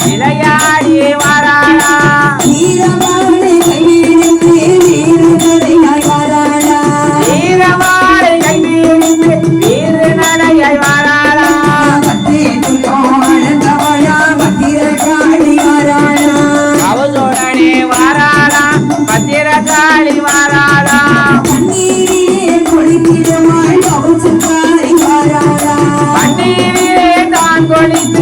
விளையாடி வரானா வீரமான கைவிரிந்து வீர நடையாய் வரானா வீரமான கைவிரிந்து வீர நடையாய் வரானா பத்தே துள்ளோனந்தவயா பத்திர காளி வரானா அவசோடனே வரானா பத்திர காளி வரானா கண்ணீரிலே கொளிக்கிடுமாள் அவசுக்காரி வரானா கண்ணீரிலே தான் கொளித்து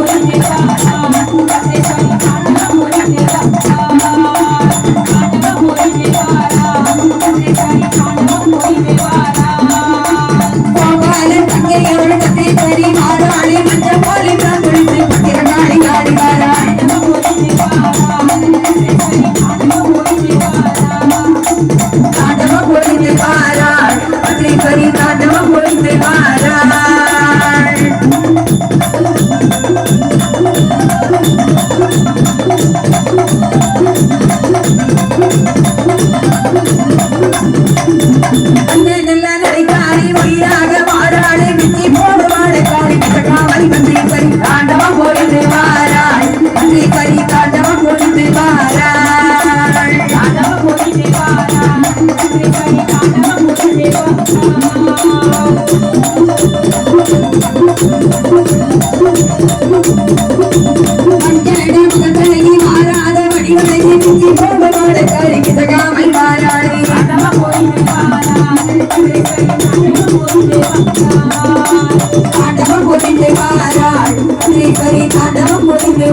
கரி கரி தாண்டவம் புரிந்து